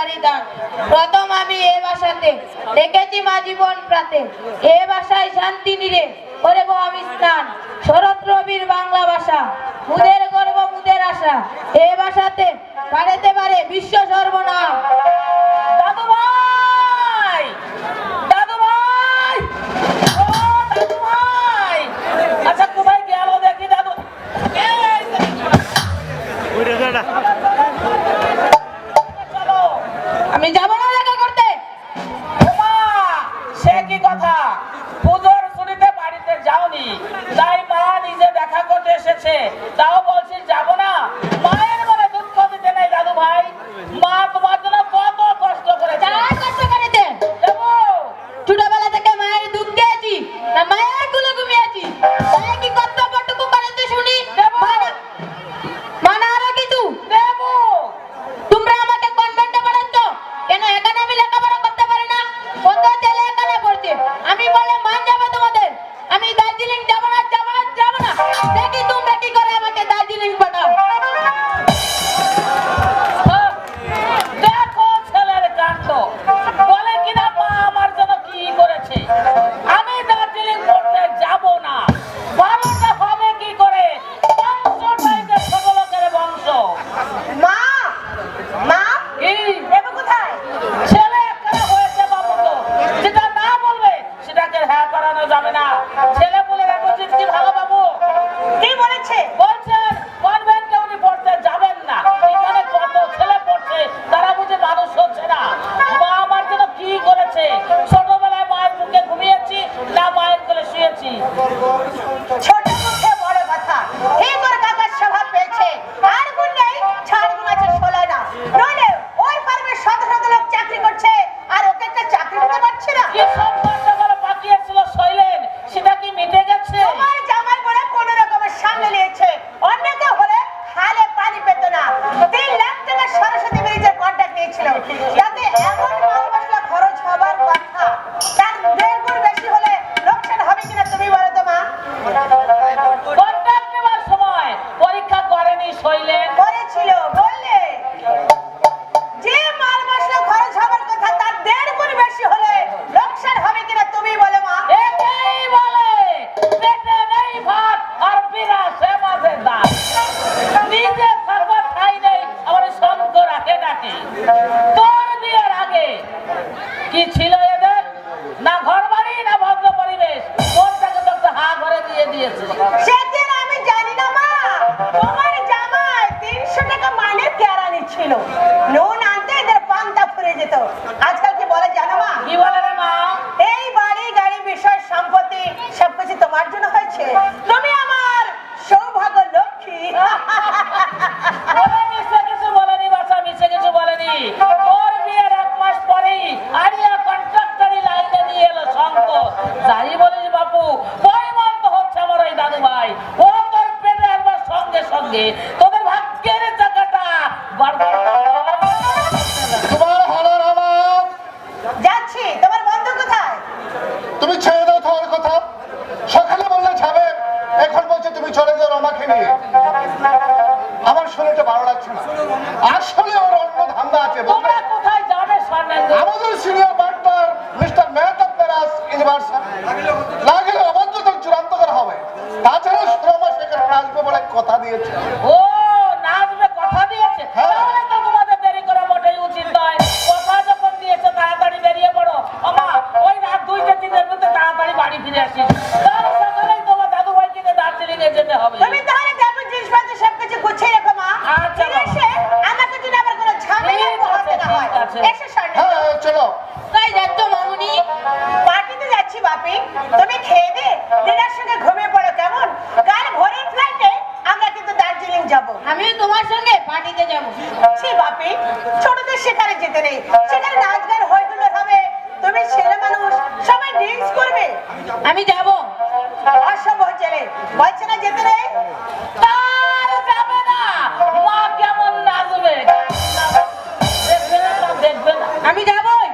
বাড়ি দান প্রথম আমি এ ভাষাতে দেখেছি মা জীবন প্রাতে। এ ভাষায় শান্তি নিরে করে গো আমি স্নান। শরৎ রবির বাংলা ভাষা, মুদের গর্ব, মুদের আশা। এ ভাষাতে পারেতে পারে বিশ্ব সর্বনাম দাদু ভাই দাদু ভাই কথা। পুজোর ছুটিতে বাড়িতে যাওনি। তাই মা নিজে দেখা করতে এসেছে। তাও বলছি, যাব না। মায়ের মনে দুঃখ দিতে নেই দাদু ভাই মা শৈলেন করেছিল বললে যে মাল মশলা খরচ হবার কথা তার দেড় গুণ বেশি হলে লোকসান হবে কিনা তুমি বলো মা। এটাই বলে পেটে নেই ভাত আর বিরাসে মাঝে দাঁত নিজে ঠাই নেই আমার ডাকে তোর বিয়ের আগে কি ছিল এদের? না ঘর বাড়ি না ভদ্র পরিবেশ? কোনটাকে তো হা ঘরে দিয়ে দিয়েছে? যাই বলিস বাপু পরিমান্ত হচ্ছে আমার ওই দাদু ভাই ও তোর পেটে একবার সঙ্গে সঙ্গে তোদের ভাগ্যের চাকাটা বারবার তোমার হারার আওয়াজ যাচ্ছি তোমার বন্ধু কোথায় তুমি ছেড়ে দাও তোমার কথা সকালে বললে যাবে এখন বলছে তুমি চলে যাও নিয়ে আমার শরীরটা ভালো লাগছে না। আসলে ওর অন্য ধান্দা আছে তোমরা কোথায় যাবে আমাদের সিনিয়র পার্টনার মিস্টার মেহতাব পেরাস ইউনিভার্সাল লাগলে তো চূড়ান্ত করা হবে। তাছাড়া শ্রমা সেখানে আসবে বলে কথা দিয়েছে। ও যেতে নেই। সেখানে নাচ গান হই হুল্লোড় হবে। তুমি ছেলে মানুষ সবাই ড্রিঙ্কস করবে। আমি যাব। অসম্ভব ছেলে। বলছে না যেতে নেই? তার যাবে না। মা কেমন নাচবে? দেখবে দেখবে না। আমি যাবই।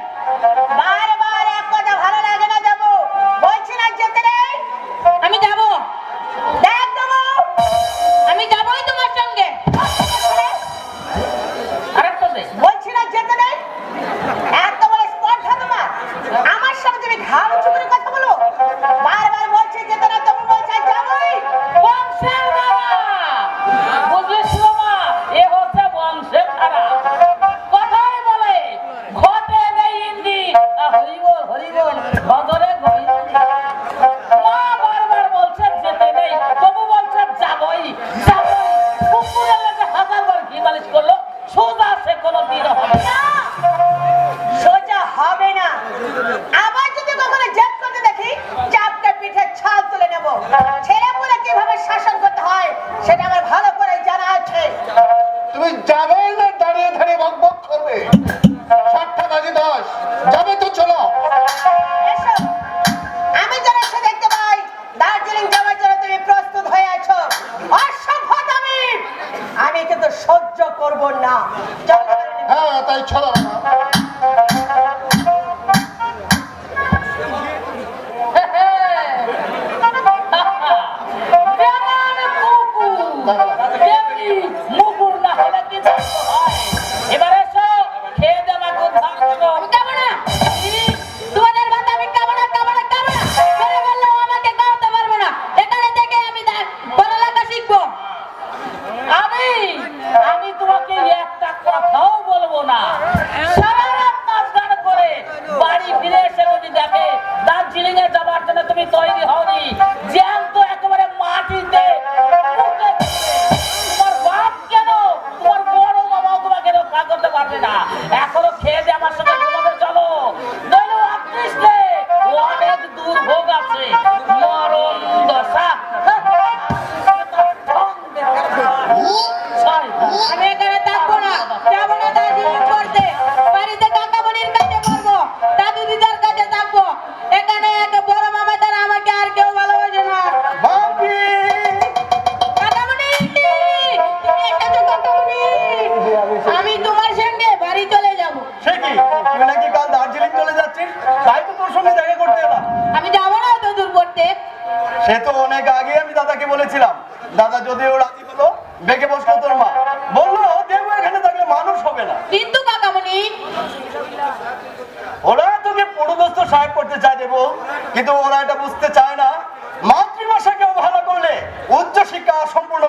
Hello!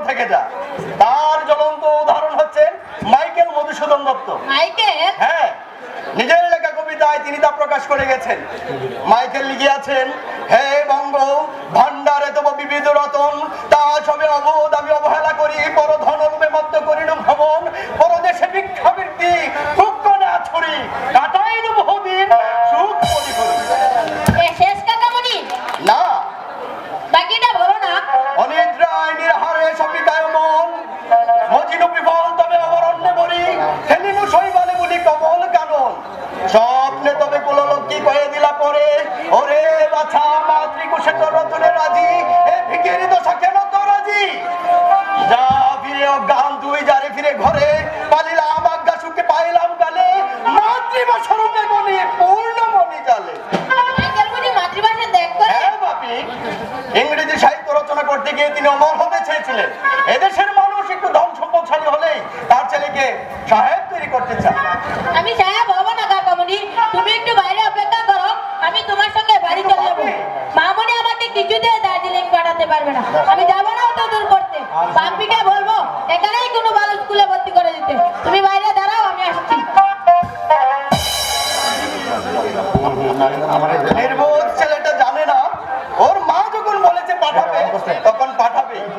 থেকে যা। তার জ্বলন্ত উদাহরণ হচ্ছে মাইকেল মধুসূদন দত্ত। হ্যাঁ নিজের লেখা কবিতায় তিনি তা প্রকাশ করে গেছেন। মাইকেল লিখিয়াছেন আছেন হে এদেশের মানুষ একটু ধন সম্পদশালী হলেই তার ছেলেকে সাহেব তৈরি করতে চায়। আমি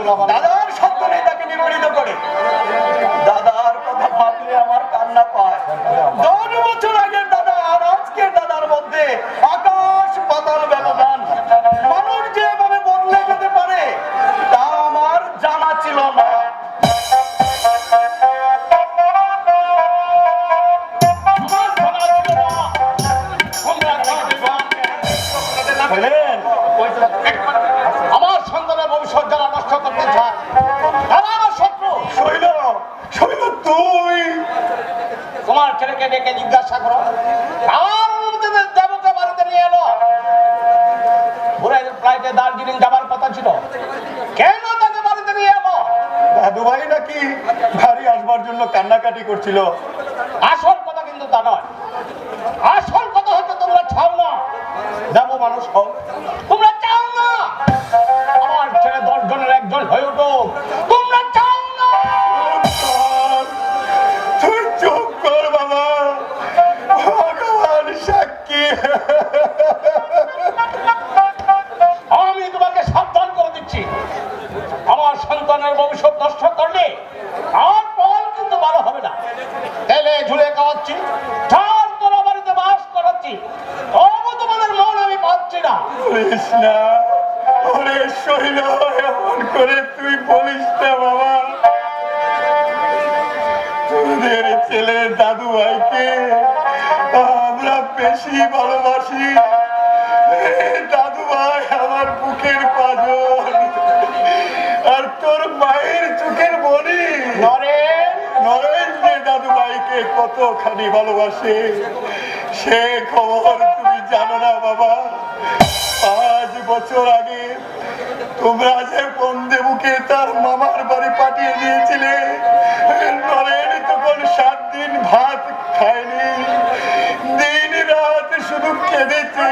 colaborado ব্যবসা করো। দার্জিলিং যাবার কথা ছিল। কেন তাকে ভারতে নিয়ে এলো? দুবাই নাকি ভারী আসবার জন্য কান্নাকাটি করছিল? পাচ্ছি না। ওরে শৈল এমন করে তুই বলিস না বাবা। তোদের ছেলে দাদু ভাইকে আমরা বেশি ভালোবাসি। দাদু ভাই আমার বুকের পাজন আর তোর মায়ের চোখের বলি নরেন। নরেন যে দাদু ভাইকে কতখানি ভালোবাসে সে খবর তুমি জানো না বাবা। পাঁচ বছর আগে তোমরা যে বন্দেবুকে তার মামার বাড়ি পাঠিয়ে দিয়েছিলে নরেন তখন সাত দিন ভাত খায়নি। দিন রাত শুধু কেঁদেছে।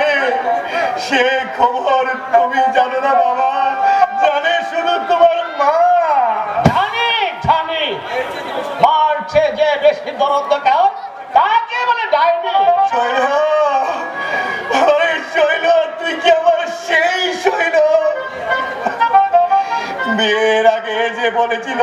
সে খবর তুমি জানো না বাবা জানে শুধু তোমার মা। জানি জানি। মারছে যে বেশি দরদ দেখায় তাকে বলে ডাইনি। বিয়ের আগে যে বলেছিল